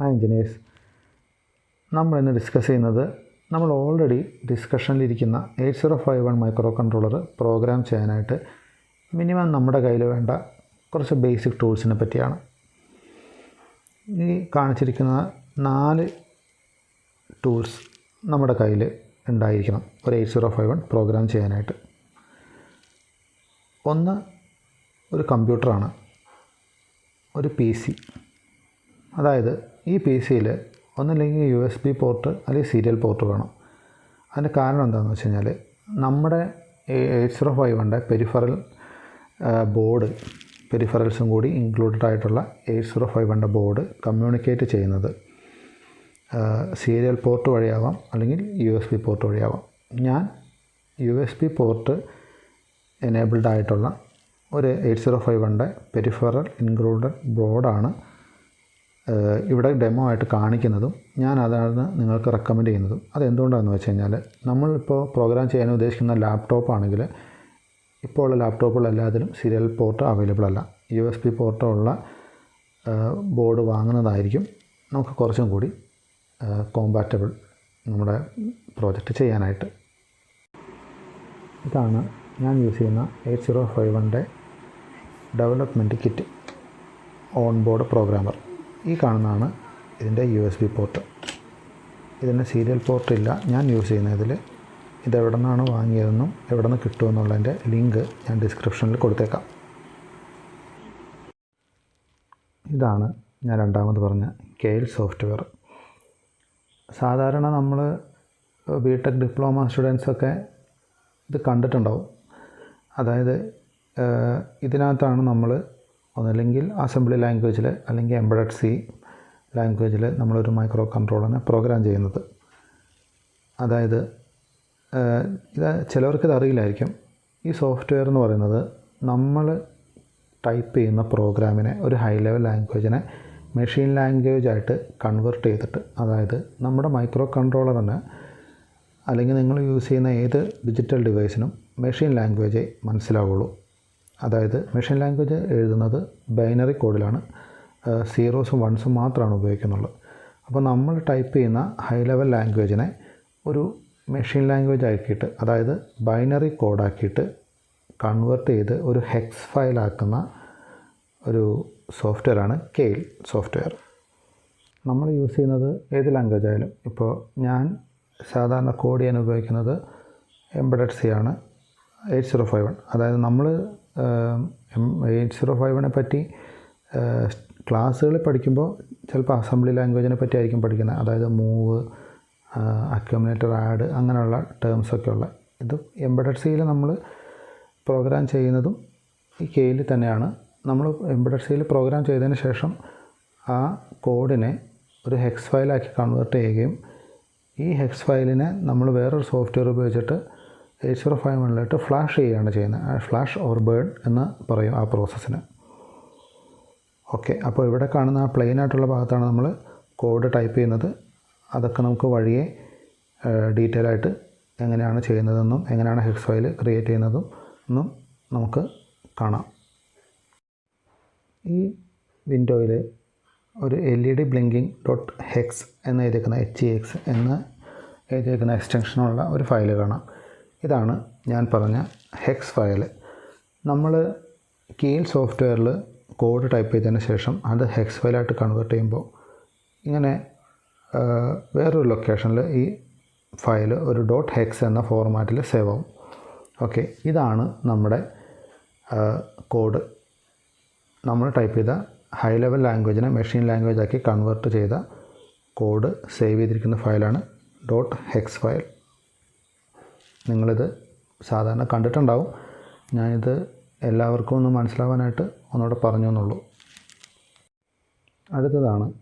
ആ എഞ്ചിനീയേഴ്സ് നമ്മൾ ഇന്ന് ഡിസ്കസ് ചെയ്യുന്നത് നമ്മൾ already ഡിസ്കഷനിലിരിക്കുന്ന eight zero five one microcontroller program ചെയ്യാനായിട്ട് മിനിമം നമ്മുടെ കയ്യിൽ വേണ്ട കുറച്ച് ബേസിക് ടൂൾസിനെ പറ്റിയാണ്. ഈ കാണിച്ചിരിക്കുന്ന നാല് ടൂൾസ് നമ്മുടെ കയ്യിൽ ഉണ്ടായിരിക്കണം ഒരു eight zero five one program ചെയ്യാനായിട്ട്. ഒന്ന് ഒരു കമ്പ്യൂട്ടറാണ് ഒരു പി സി അതായത് ഈ പി സിയിൽ ഒന്നില്ലെങ്കിൽ യു എസ് ബി പോർട്ട് അല്ലെങ്കിൽ സീരിയൽ പോർട്ട് വേണം. അതിന്റെ കാരണം എന്താണെന്ന് വെച്ച് കഴിഞ്ഞാൽ നമ്മുടെ എയ്റ്റ് സീറോ ഫൈവിന്റെ പെരിഫറൽ ബോർഡ് പെരിഫറൽസും കൂടി ഇൻക്ലൂഡഡ് ആയിട്ടുള്ള എയ്റ്റ് സീറോ ഫൈവിന്റെ ബോർഡ് കമ്മ്യൂണിക്കേറ്റ് ചെയ്യുന്നത് സീരിയൽ പോർട്ട് വഴിയാവാം അല്ലെങ്കിൽ യു എസ് ബി പോർട്ട് വഴിയാവാം. ഞാൻ U S B port enabled ആയിട്ടുള്ള ഒരു എയ്റ്റ് സീറോ ഫൈവ് ഫൈവിന്റെ പെരിഫറൽ ഇൻക്ലൂഡഡ് ബോർഡാണ് ഇവിടെ ഡെമോ ആയിട്ട് കാണിക്കുന്നതും ഞാൻ അതാണ് നിങ്ങൾക്ക് റെക്കമെൻഡ് ചെയ്യുന്നതും. അതെന്തുകൊണ്ടാണെന്ന് വെച്ച് കഴിഞ്ഞാൽ നമ്മളിപ്പോൾ പ്രോഗ്രാം ചെയ്യാൻ ഉദ്ദേശിക്കുന്ന ലാപ്ടോപ്പ് ആണെങ്കിൽ ഇപ്പോൾ ഉള്ള ലാപ്ടോപ്പുകൾ എല്ലാത്തിലും സീരിയൽ പോർട്ട് അവൈലബിൾ അല്ല. യു എസ് പി പോർട്ടോ ഉള്ള ബോർഡ് വാങ്ങുന്നതായിരിക്കും. നമുക്ക് കുറച്ചും കൂടി കോമ്പാറ്റബിൾ നമ്മുടെ പ്രോജക്റ്റ് ചെയ്യാനായിട്ട്. ഇതാണ് ഞാൻ യൂസ് ചെയ്യുന്ന eight zero five വണ്ടെ development kit on board programmer ഈ കാണുന്നതാണ് ഇതിന്റെ യു എസ് ബി പോർട്ട് ഇതിന് സീരിയൽ പോർട്ട് ഇല്ല. ഞാൻ യൂസ് ചെയ്യുന്നതിൽ ഇത് എവിടെ നിന്നാണ് വാങ്ങിയതെന്നും എവിടെ നിന്ന് കിട്ടുമെന്നുള്ളതിന്റെ ലിങ്ക് ഞാൻ ഡിസ്ക്രിപ്ഷനിൽ കൊടുത്തേക്കാം. ഇതാണ് ഞാൻ രണ്ടാമത് പറഞ്ഞ കെയിൽ സോഫ്റ്റ്വെയർ സാധാരണ നമ്മൾ ബി ടെക് ഡിപ്ലോമ സ്റ്റുഡൻസൊക്കെ ഇത് കണ്ടിട്ടുണ്ടാവും. അതായത് ഇതിനകത്താണ് നമ്മൾ ഒന്നല്ലെങ്കിൽ അസംബ്ലി ലാംഗ്വേജിൽ അല്ലെങ്കിൽ എംബഡഡ് സി ലാംഗ്വേജിൽ നമ്മളൊരു മൈക്രോ കൺട്രോളറിനെ പ്രോഗ്രാം ചെയ്യുന്നത്. അതായത് ഇത് ചിലവർക്കിത് അറിയില്ലായിരിക്കും. ഈ സോഫ്റ്റ്വെയർ എന്ന് പറയുന്നത് നമ്മൾ ടൈപ്പ് ചെയ്യുന്ന പ്രോഗ്രാമിനെ ഒരു ഹൈ ലെവൽ ലാംഗ്വേജിനെ മെഷീൻ ലാംഗ്വേജ് ആയിട്ട് കൺവേർട്ട് ചെയ്തിട്ട് അതായത് നമ്മുടെ മൈക്രോ കൺട്രോളറിന് അല്ലെങ്കിൽ നിങ്ങൾ യൂസ് ചെയ്യുന്ന ഏത് ഡിജിറ്റൽ ഡിവൈസിനും മെഷീൻ ലാംഗ്വേജേ മനസ്സിലാവുള്ളൂ. അതായത് മെഷീൻ ലാംഗ്വേജ് എഴുതുന്നത് ബൈനറി കോഡിലാണ് സീറോസും വൺസും മാത്രമാണ് ഉപയോഗിക്കുന്നുള്ളൂ. അപ്പോൾ നമ്മൾ ടൈപ്പ് ചെയ്യുന്ന ഹൈ ലെവൽ ലാംഗ്വേജിനെ ഒരു മെഷീൻ ലാംഗ്വേജ് ആക്കിയിട്ട് അതായത് ബൈനറി കോഡാക്കിയിട്ട് കൺവേർട്ട് ചെയ്ത് ഒരു ഹെക്സ് ഫയലാക്കുന്ന ഒരു സോഫ്റ്റ്വെയറാണ് കെയിൽ സോഫ്റ്റ്വെയർ നമ്മൾ യൂസ് ചെയ്യുന്നത് ഏത് ലാംഗ്വേജ് ആയാലും ഇപ്പോൾ ഞാൻ സാധാരണ കോഡ് ചെയ്യാൻ ഉപയോഗിക്കുന്നത് എംബഡഡ് സി ആണ് എയ്റ്റ് സീറോ ഫൈവ് വൺ അതായത് നമ്മൾ എയ്റ്റ് സീറോ ഫൈവിനെ പറ്റി ക്ലാസ്സുകളിൽ പഠിക്കുമ്പോൾ ചിലപ്പോൾ അസംബ്ലി ലാംഗ്വേജിനെ പറ്റി ആയിരിക്കും പഠിക്കുന്നത്. അതായത് മൂവ് അക്യുമിനേറ്റർ ആഡ് അങ്ങനെയുള്ള ടേംസൊക്കെ ഉള്ള ഇത് എംബഡഡ് സിയിൽ നമ്മൾ പ്രോഗ്രാം ചെയ്യുന്നതും ഈ കെയിൽ തന്നെയാണ്. നമ്മൾ എംബഡഡ് സിയിൽ പ്രോഗ്രാം ചെയ്തതിന് ശേഷം ആ കോഡിനെ ഒരു ഹെക്സ് ഫയലാക്കി കൺവേർട്ട് ചെയ്യുകയും ഈ ഹെക്സ് ഫയലിനെ നമ്മൾ വേറൊരു സോഫ്റ്റ്വെയർ ഉപയോഗിച്ചിട്ട് എയ്റ്റ് സീറോ ഫൈവ് വണ്ണിലോട്ട് ഫ്ലാഷ് ചെയ്യുകയാണ് ചെയ്യുന്നത്. ഫ്ലാഷ് ഓർ ബേൺ എന്ന് പറയും ആ പ്രോസസ്സിന്. ഓക്കെ അപ്പോൾ ഇവിടെ കാണുന്ന ആ പ്ലെയിൻ ആയിട്ടുള്ള ഭാഗത്താണ് നമ്മൾ കോഡ് ടൈപ്പ് ചെയ്യുന്നത്. അതൊക്കെ നമുക്ക് വഴിയെ ഡീറ്റെയിൽ ആയിട്ട് എങ്ങനെയാണ് ചെയ്യുന്നതെന്നും എങ്ങനെയാണ് ഹെക്സ് ഫയൽ ക്രിയേറ്റ് ചെയ്യുന്നതും എന്നും നമുക്ക് കാണാം. ഈ വിൻഡോയിൽ ഒരു L E D blinking dot hex എന്ന് എഴുതിയേക്കുന്ന എച്ച് എക്സ് എന്ന് എഴുതിയേക്കുന്ന എക്സ്റ്റൻഷനുള്ള ഒരു ഫയൽ കാണാം. ഇതാണ് ഞാൻ പറഞ്ഞ ഹെക്സ് ഫയൽ നമ്മൾ കീൽ സോഫ്റ്റ്വെയറിൽ കോഡ് ടൈപ്പ് ചെയ്തതിന് ശേഷം അത് ഹെക്സ് ഫയലായിട്ട് കൺവേർട്ട് ചെയ്യുമ്പോൾ ഇങ്ങനെ വേറൊരു ലൊക്കേഷനിൽ ഈ ഫയൽ ഒരു ഡോട്ട് ഹെക്സ് എന്ന ഫോർമാറ്റിൽ സേവ് ആവും. ഓക്കെ ഇതാണ് നമ്മുടെ കോഡ് നമ്മൾ ടൈപ്പ് ചെയ്ത ഹൈ ലെവൽ ലാംഗ്വേജിനെ മെഷീൻ ലാംഗ്വേജ് ആക്കി കൺവേർട്ട് ചെയ്ത കോഡ് സേവ് ചെയ്തിരിക്കുന്ന ഫയലാണ് ഡോട്ട് ഹെക്സ് ഫയൽ നിങ്ങളിത് സാധാരണ കണ്ടിട്ടുണ്ടാവും. ഞാനിത് എല്ലാവർക്കും ഒന്ന് മനസ്സിലാവാനായിട്ട് ഒന്നുകൂടെ പറഞ്ഞു എന്നുള്ളൂ. അടുത്തതാണ്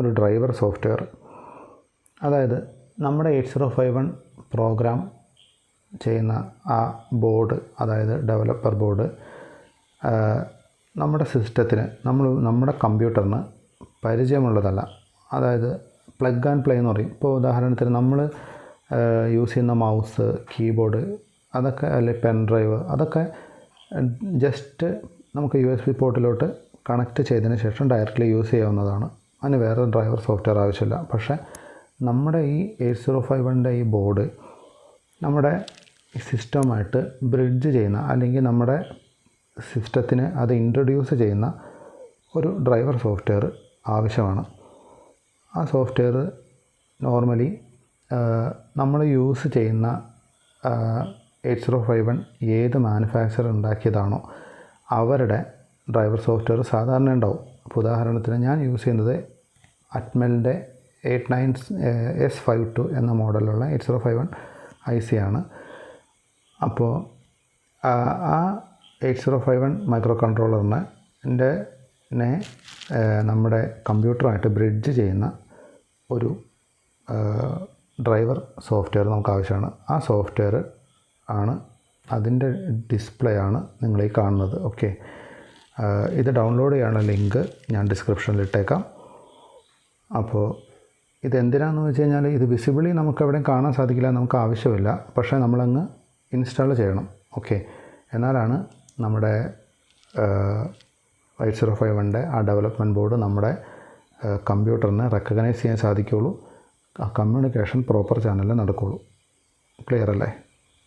ഒരു ഡ്രൈവർ സോഫ്റ്റ്വെയർ. അതായത് നമ്മുടെ eight zero five one program ചെയ്യുന്ന ആ ബോർഡ് അതായത് ഡെവലപ്പർ ബോർഡ് നമ്മുടെ സിസ്റ്റത്തിന് നമ്മൾ നമ്മുടെ കമ്പ്യൂട്ടറിന് പരിചയമുള്ളതല്ല. അതായത് പ്ലഗ് ആൻഡ് പ്ലേ എന്ന് പറയും. ഇപ്പോൾ ഉദാഹരണത്തിന് നമ്മൾ യൂസ് ചെയ്യുന്ന മൗസ് കീബോർഡ് അതൊക്കെ അല്ലെ പെൻ ഡ്രൈവ് അതൊക്കെ ജസ്റ്റ് നമുക്ക് യു എസ് ബി പോർട്ടിലോട്ട് കണക്റ്റ് ചെയ്തതിന് ശേഷം ഡയറക്റ്റ്ലി യൂസ് ചെയ്യാവുന്നതാണ്. അതിന് വേറെ ഡ്രൈവർ സോഫ്റ്റ്വെയർ ആവശ്യമില്ല. പക്ഷേ നമ്മുടെ ഈ എയ്റ്റ് സീറോ ഫൈവ് വണ്ണിന്റെ ഈ ബോർഡ് നമ്മുടെ സിസ്റ്റമായിട്ട് ബ്രിഡ്ജ് ചെയ്യുന്ന അല്ലെങ്കിൽ നമ്മുടെ സിസ്റ്റത്തിന് അത് ഇൻട്രൊഡ്യൂസ് ചെയ്യുന്ന ഒരു ഡ്രൈവർ സോഫ്റ്റ്വെയർ ആവശ്യമാണ്. ആ സോഫ്റ്റ്വെയർ നോർമലി നമ്മൾ യൂസ് ചെയ്യുന്ന എയ്റ്റ് സീറോ ഫൈവ് വൺ ഏത് മാനുഫാക്ചർ ഉണ്ടാക്കിയതാണോ അവരുടെ ഡ്രൈവർ സോഫ്റ്റ്വെയർ സാധാരണ ഉണ്ടാവും. അപ്പോൾ ഉദാഹരണത്തിന് ഞാൻ യൂസ് ചെയ്യുന്നത് അറ്റ്മലിന്റെ eight nine S five two എന്ന മോഡലുള്ള eight zero five one I C ആണ്. അപ്പോൾ ആ eight zero five one micro കൺട്രോളറിനെ നമ്മുടെ കമ്പ്യൂട്ടറുമായിട്ട് ബ്രിഡ്ജ് ചെയ്യുന്ന ഒരു ഡ്രൈവർ സോഫ്റ്റ്വെയർ നമുക്ക് ആവശ്യമാണ് ആ സോഫ്റ്റ്വെയർ ആണ് അതിന്റെ ഡിസ്പ്ലേ ആണ് നിങ്ങൾ ഈ കാണുന്നത്. ഓക്കെ. ഇത് ഡൗൺലോഡ് ചെയ്യാനുള്ള ലിങ്ക് ഞാൻ ഡിസ്ക്രിപ്ഷനിൽ ഇട്ടേക്കാം അപ്പോൾ ഇത് എന്തിനാണെന്ന് വെച്ച് കഴിഞ്ഞാൽ ഇത് വിസിബിളി നമുക്ക് എവിടെയും കാണാൻ സാധിക്കില്ല നമുക്ക് ആവശ്യമില്ല. പക്ഷേ നമ്മളങ്ങ് ഇൻസ്റ്റാൾ ചെയ്യണം. ഓക്കെ. എന്നാലാണ് നമ്മുടെ എയ്റ്റ് സീറോ ഫൈവ് വണ്ടെ ആ ഡെവലപ്മെന്റ് ബോർഡ് നമ്മുടെ കമ്പ്യൂട്ടറിനെ റെക്കഗ്നൈസ് ചെയ്യാൻ സാധിക്കുകയുള്ളൂ. ആ കമ്മ്യൂണിക്കേഷൻ പ്രോപ്പർ ചാനലിൽ നടക്കുകയുള്ളൂ ക്ലിയർ അല്ലേ?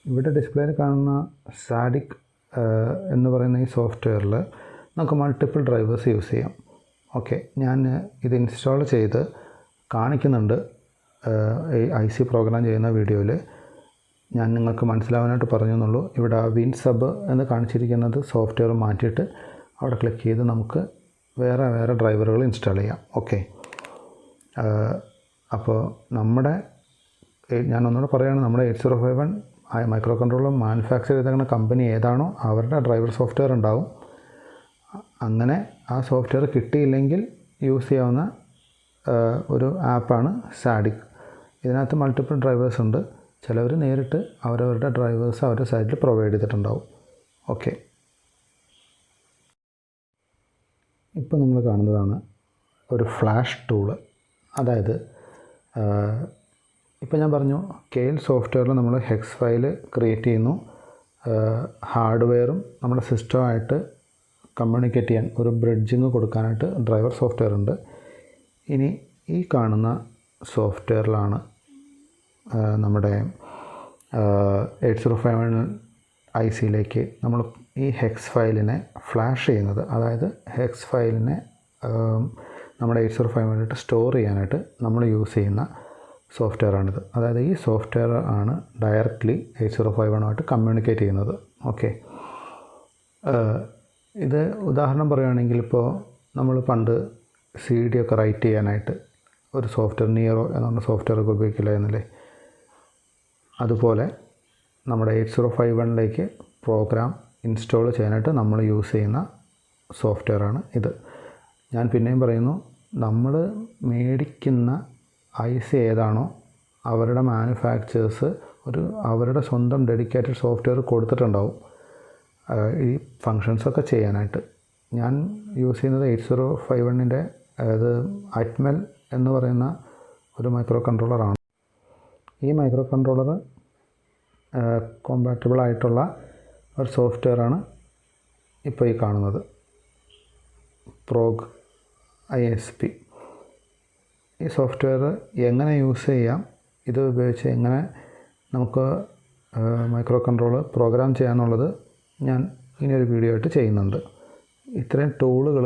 ഇവിടെ ഡിസ്പ്ലേയിൽ കാണുന്ന സാഡിക് എന്ന് പറയുന്ന ഈ സോഫ്റ്റ്വെയറിൽ നമുക്ക് മൾട്ടിപ്പിൾ ഡ്രൈവേഴ്സ് യൂസ് ചെയ്യാം. ഓക്കെ ഞാൻ ഇത് ഇൻസ്റ്റാൾ ചെയ്ത് കാണിക്കുന്നുണ്ട്. ഐ സി പ്രോഗ്രാം ചെയ്യുന്ന വീഡിയോയിൽ ഞാൻ നിങ്ങൾക്ക് മനസ്സിലാവാനായിട്ട് പറഞ്ഞു എന്നുള്ളൂ ഇവിടെ വിൻ സബ് എന്ന് കാണിച്ചിരിക്കുന്നത് സോഫ്റ്റ്വെയർ മാറ്റിയിട്ട് അവിടെ ക്ലിക്ക് ചെയ്ത് നമുക്ക് വേറെ വേറെ ഡ്രൈവറുകൾ ഇൻസ്റ്റാൾ ചെയ്യാം. ഓക്കെ അപ്പോൾ നമ്മുടെ ഞാൻ ഒന്നുകൂടെ പറയുകയാണ് നമ്മുടെ eight zero five one micro controller manufacture ചെയ്തേക്കുന്ന കമ്പനി ഏതാണോ അവരുടെ ഡ്രൈവർ സോഫ്റ്റ്വെയർ ഉണ്ടാവും. അങ്ങനെ ആ സോഫ്റ്റ്വെയർ കിട്ടിയില്ലെങ്കിൽ യൂസ് ചെയ്യാവുന്ന ഒരു ആപ്പാണ് സാഡിക്. ഇതിനകത്ത് മൾട്ടിപ്പിൾ ഡ്രൈവേഴ്സ് ഉണ്ട്. ചിലവർ നേരിട്ട് അവരവരുടെ ഡ്രൈവേഴ്സ് അവരുടെ സൈഡിൽ പ്രൊവൈഡ് ചെയ്തിട്ടുണ്ടാവും. ഓക്കെ. ഇപ്പോൾ നിങ്ങൾ കാണുന്നതാണ് ഒരു ഫ്ലാഷ് ടൂൾ. അതായത് ഇപ്പോൾ ഞാൻ പറഞ്ഞു കെ എൽ സോഫ്റ്റ്വെയറിൽ നമ്മൾ ഹെക്സ് ഫയൽ ക്രിയേറ്റ് ചെയ്യുന്നു. ഹാർഡ്വെയറും നമ്മുടെ സിസ്റ്റമായിട്ട് കമ്മ്യൂണിക്കേറ്റ് ചെയ്യാൻ ഒരു ബ്രിഡ്ജിങ് കൊടുക്കാനായിട്ട് ഡ്രൈവർ സോഫ്റ്റ്വെയർ ഉണ്ട്. ഇനി ഈ കാണുന്ന സോഫ്റ്റ്വെയറിലാണ് നമ്മുടെ eight zero five one I സിയിലേക്ക് നമ്മൾ ഈ ഹെക്സ് ഫയലിനെ ഫ്ലാഷ് ചെയ്യുന്നത്. അതായത് ഹെക്സ് ഫയലിനെ നമ്മുടെ എയ്റ്റ് സീറോ ഫൈവ് വണ്ണിട്ട് സ്റ്റോർ ചെയ്യാനായിട്ട് നമ്മൾ യൂസ് ചെയ്യുന്ന സോഫ്റ്റ്വെയർ ആണിത് അതായത് ഈ സോഫ്റ്റ്വെയർ ആണ് ഡയറക്റ്റ്ലി എയ്റ്റ് സീറോ ഫൈവ് വണ്ണുമായിട്ട് കമ്മ്യൂണിക്കേറ്റ് ചെയ്യുന്നത്. ഓക്കെ ഇത് ഉദാഹരണം പറയുകയാണെങ്കിൽ ഇപ്പോൾ നമ്മൾ പണ്ട് സി ഡി ഒക്കെ റൈറ്റ് ചെയ്യാനായിട്ട് ഒരു സോഫ്റ്റ്വെയർ നിയറോ എന്ന് പറഞ്ഞ സോഫ്റ്റ്വെയർ ഒക്കെ ഉപയോഗിക്കില്ലായിരുന്നില്ലേ അതുപോലെ നമ്മുടെ എയ്റ്റ് സീറോ ഫൈവ് വണ്ണിലേക്ക് പ്രോഗ്രാം ഇൻസ്റ്റാൾ ചെയ്യാനായിട്ട് നമ്മൾ യൂസ് ചെയ്യുന്ന സോഫ്റ്റ്വെയറാണ് ഇത്. ഞാൻ പിന്നെയും പറയുന്നു നമ്മൾ മേടിക്കുന്ന ഐസ് ഏതാണോ അവരുടെ മാനുഫാക്ചേഴ്സ് ഒരു അവരുടെ സ്വന്തം ഡെഡിക്കേറ്റഡ് സോഫ്റ്റ്വെയർ കൊടുത്തിട്ടുണ്ടാവും. ഈ ഫങ്ഷൻസൊക്കെ ചെയ്യാനായിട്ട്. ഞാൻ യൂസ് ചെയ്യുന്നത് എയ്റ്റ് സീറോ ഫൈവ് വണ്ണിന്റെ അതായത് അറ്റ്മെൽ എന്ന് പറയുന്ന ഒരു മൈക്രോ കൺട്രോളറാണ് ഈ മൈക്രോ കൺട്രോളർ കോമ്പാറ്റബിൾ ആയിട്ടുള്ള ഒരു സോഫ്റ്റ്വെയറാണ് ഇപ്പോൾ ഈ കാണുന്നത്. Prog I S P. ഈ സോഫ്റ്റ്വെയർ എങ്ങനെ യൂസ് ചെയ്യാം ഇത് ഉപയോഗിച്ച് എങ്ങനെ നമുക്ക് മൈക്രോ കൺട്രോൾ പ്രോഗ്രാം ചെയ്യാമെന്നുള്ളത് ഞാൻ ഇനിയൊരു വീഡിയോ ആയിട്ട് ചെയ്യുന്നുണ്ട്. ഇത്രയും ടൂളുകൾ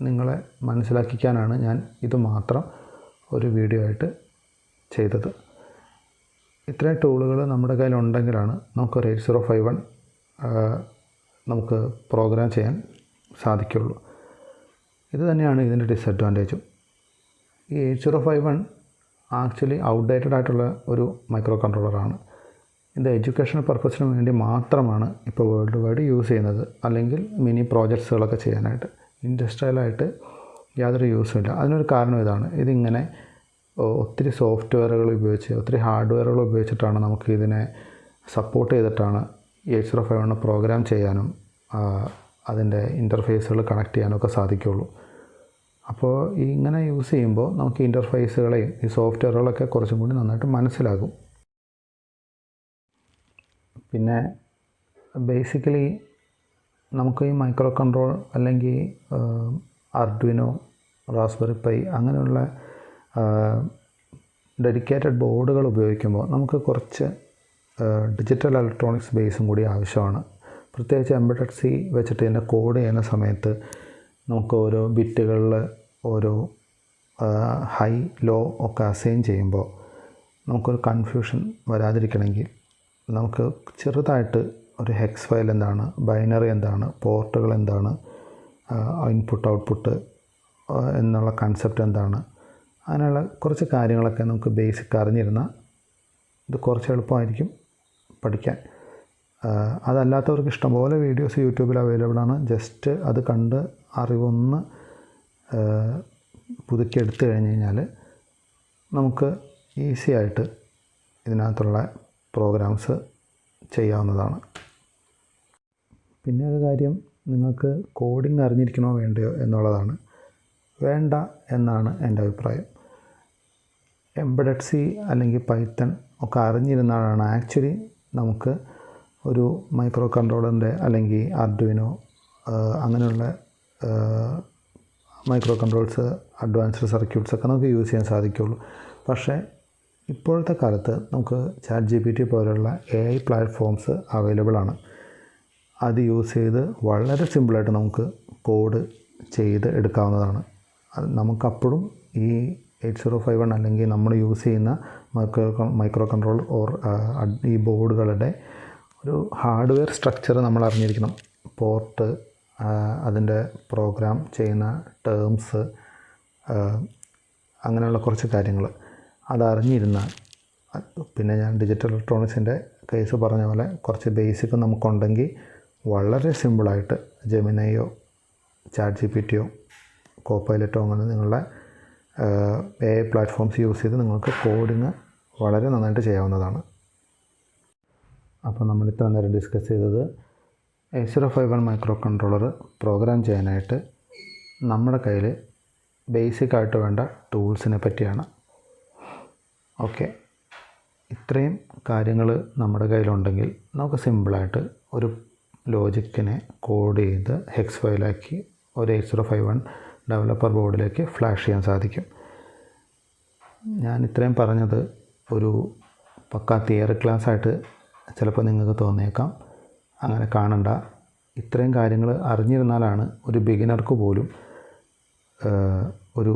നിങ്ങളെ മനസ്സിലാക്കിക്കാനാണ് ഞാൻ ഇത് മാത്രം ഒരു വീഡിയോ ആയിട്ട് ചെയ്തത്. ഇത്രയും ടൂളുകൾ നമ്മുടെ കയ്യിൽ ഉണ്ടെങ്കിലാണ് നമുക്ക് ഒരു എയ്റ്റ് സീറോ ഫൈവ് വൺ നമുക്ക് പ്രോഗ്രാം ചെയ്യാൻ സാധിക്കുള്ളൂ. ഇത് തന്നെയാണ് ഇതിന്റെ ഡിസഡ്വാന്റേജും ഈ eight zero five one actually outdated ആയിട്ടുള്ള ഒരു മൈക്രോ കൺട്രോളറാണ് ഇത് എഡ്യൂക്കേഷണൽ പർപ്പസിന് വേണ്ടി മാത്രമാണ് ഇപ്പോൾ വേൾഡ് വൈഡ് യൂസ് ചെയ്യുന്നത്. അല്ലെങ്കിൽ മിനി പ്രോജക്ട്സുകളൊക്കെ ചെയ്യാനായിട്ട് ഇൻഡസ്ട്രിയലായിട്ട് യാതൊരു യൂസും ഇല്ല. അതിനൊരു കാരണം ഇതാണ്. ഇതിങ്ങനെ ഒത്തിരി സോഫ്റ്റ്വെയറുകൾ ഉപയോഗിച്ച് ഒത്തിരി ഹാർഡ്വെയറുകൾ ഉപയോഗിച്ചിട്ടാണ് നമുക്ക് ഇതിനെ സപ്പോർട്ട് ചെയ്തിട്ടാണ് എയ്റ്റ് സീറോ ഫൈവ് പ്രോഗ്രാം ചെയ്യാനും അതിന്റെ ഇന്റർഫേസുകൾ കണക്ട് ചെയ്യാനൊക്കെ സാധിക്കുള്ളൂ അപ്പോൾ ഇങ്ങനെ യൂസ് ചെയ്യുമ്പോൾ നമുക്ക് ഇന്റർഫേസുകളെയും ഈ സോഫ്റ്റ്വെയറുകളൊക്കെ കുറച്ചും കൂടി നന്നായിട്ട് മനസ്സിലാകും. പിന്നെ ബേസിക്കലി നമുക്ക് ഈ മൈക്രോ കൺട്രോൾ അല്ലെങ്കിൽ അർഡ്വിനോ റാസ്ബെറി പൈ അങ്ങനെയുള്ള ഡെഡിക്കേറ്റഡ് ബോർഡുകൾ ഉപയോഗിക്കുമ്പോൾ നമുക്ക് കുറച്ച് ഡിജിറ്റൽ ഇലക്ട്രോണിക്സ് ബേസും കൂടി ആവശ്യമാണ്. പ്രത്യേകിച്ച് എംബഡഡ് സി വെച്ചിട്ട് ഇതിന്റെ കോഡ് ചെയ്യുന്ന സമയത്ത് നമുക്ക് ഓരോ ബിറ്റുകളിൽ ഓരോ ഹൈ ലോ ഒക്കെ അസൈൻ ചെയ്യുമ്പോൾ നമുക്കൊരു കൺഫ്യൂഷൻ വരാതിരിക്കണമെങ്കിൽ നമുക്ക് ചെറുതായിട്ട് ഒരു ഹെക്സ് ഫയൽ എന്താണ് ബൈനറി എന്താണ് പോർട്ടുകൾ എന്താണ് ഇൻപുട്ട് ഔട്ട്പുട്ട് എന്നുള്ള കൺസെപ്റ്റ് എന്താണ് അങ്ങനെയുള്ള കുറച്ച് കാര്യങ്ങളൊക്കെ നമുക്ക് ബേസിക് അറിഞ്ഞിരുന്നാൽ ഇത് കുറച്ച് എളുപ്പമായിരിക്കും പഠിക്കാൻ. അതല്ലാത്തവർക്ക് ഇഷ്ടംപോലെ വീഡിയോസ് യൂട്യൂബിൽ അവൈലബിൾ ആണ്. ജസ്റ്റ് അത് കണ്ട് അറിവൊന്ന് പുതുക്കി എടുത്തു കഴിഞ്ഞ് കഴിഞ്ഞാൽ നമുക്ക് ഈസി ആയിട്ട് ഇതിനകത്തുള്ള പ്രോഗ്രാംസ് ചെയ്യാവുന്നതാണ്. പിന്നെ ഒരു കാര്യം നിങ്ങൾക്ക് കോഡിംഗ് അറിഞ്ഞിരിക്കണോ വേണ്ടയോ എന്നുള്ളതാണ്. വേണ്ട എന്നാണ് എന്റെ അഭിപ്രായം. എംബഡഡ് സി അല്ലെങ്കിൽ പൈത്തൺ ഒക്കെ അറിഞ്ഞിരുന്നാലാണ് ആക്ച്വലി നമുക്ക് ഒരു മൈക്രോ കൺട്രോളറിന്റെ അല്ലെങ്കിൽ അർഡുവിനോ അങ്ങനെയുള്ള മൈക്രോ കൺട്രോൾസ് അഡ്വാൻസ്ഡ് സർക്യൂട്ട്സ് ഒക്കെ നമുക്ക് യൂസ് ചെയ്യാൻ സാധിക്കുള്ളൂ. പക്ഷേ ഇപ്പോഴത്തെ കാലത്ത് നമുക്ക് ചാറ്റ് ജി പി ടി പോലുള്ള എ ഐ പ്ലാറ്റ്ഫോംസ് അവൈലബിൾ ആണ്. അത് യൂസ് ചെയ്ത് വളരെ സിമ്പിളായിട്ട് നമുക്ക് കോഡ് ചെയ്ത് എടുക്കാവുന്നതാണ്. നമുക്കപ്പോഴും ഈ എയ്റ്റ് സീറോ ഫൈവ് വൺ അല്ലെങ്കിൽ നമ്മൾ യൂസ് ചെയ്യുന്ന മൈക്രോ മൈക്രോ കൺട്രോൾ ഓർ ഈ ബോർഡുകളുടെ ഒരു ഹാർഡ്വെയർ സ്ട്രക്ചർ നമ്മൾ അറിഞ്ഞിരിക്കണം പോർട്ട് അതിന്റെ പ്രോഗ്രാം ചെയ്യുന്ന ടേംസ് അങ്ങനെയുള്ള കുറച്ച് കാര്യങ്ങൾ. അതറിഞ്ഞിരുന്നാൽ പിന്നെ ഞാൻ ഡിജിറ്റൽ ഇലക്ട്രോണിക്സിന്റെ കേസ് പറഞ്ഞ പോലെ കുറച്ച് ബേസിക് നമുക്കുണ്ടെങ്കിൽ വളരെ സിമ്പിളായിട്ട് ജെമിനയോ ചാറ്റ് ജി പി ടിയോ കോപ്പൈലറ്റോ അങ്ങനെ നിങ്ങളുടെ എ പ്ലാറ്റ്ഫോംസ് യൂസ് ചെയ്ത് നിങ്ങൾക്ക് കോഡിങ് വളരെ നന്നായിട്ട് ചെയ്യാവുന്നതാണ്. അപ്പോൾ നമ്മൾ ഇത്ര നേരം ഡിസ്കസ് ചെയ്തത് eight zero five one micro controller program ചെയ്യാനായിട്ട് നമ്മുടെ കയ്യിൽ ബേസിക് ആയിട്ട് വേണ്ട ടൂൾസിനെ പറ്റിയാണ്. ഓക്കെ ഇത്രയും കാര്യങ്ങൾ നമ്മുടെ കയ്യിലുണ്ടെങ്കിൽ നമുക്ക് സിമ്പിളായിട്ട് ഒരു ലോജിക്കിനെ കോഡ് ചെയ്ത് ഹെക്സ് ഫയലാക്കി ഒരു eight zero five one developer ബോർഡിലേക്ക് ഫ്ലാഷ് ചെയ്യാൻ സാധിക്കും. ഞാൻ ഇത്രയും പറഞ്ഞത് ഒരു പക്കാ തിയറി ക്ലാസ് ആയിട്ട് ചിലപ്പോൾ നിങ്ങൾക്ക് തോന്നിയേക്കാം അങ്ങനെ കാണണ്ട. ഇത്രയും കാര്യങ്ങൾ അറിഞ്ഞിരുന്നാലാണ് ഒരു ബിഗിനർക്ക് പോലും ഒരു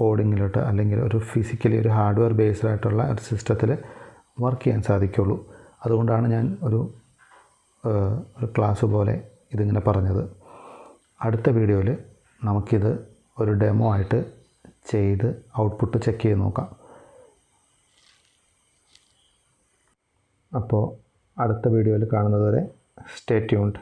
കോഡിങ്ങിലോട്ട് അല്ലെങ്കിൽ ഒരു ഫിസിക്കലി ഒരു ഹാർഡ്വെയർ ബേസ്ഡ് ആയിട്ടുള്ള ഒരു സിസ്റ്റത്തിൽ വർക്ക് ചെയ്യാൻ സാധിക്കുള്ളൂ. അതുകൊണ്ടാണ് ഞാൻ ഒരു ഒരു ക്ലാസ് പോലെ ഇതിങ്ങനെ പറഞ്ഞത്. അടുത്ത വീഡിയോയിൽ നമുക്കിത് ഒരു ഡെമോ ആയിട്ട് ചെയ്ത് ഔട്ട്പുട്ട് ചെക്ക് ചെയ്ത് നോക്കാം. അപ്പോൾ അടുത്ത വീഡിയോയിൽ കാണുന്നതുവരെ സ്റ്റേ ട്യൂൺഡ്.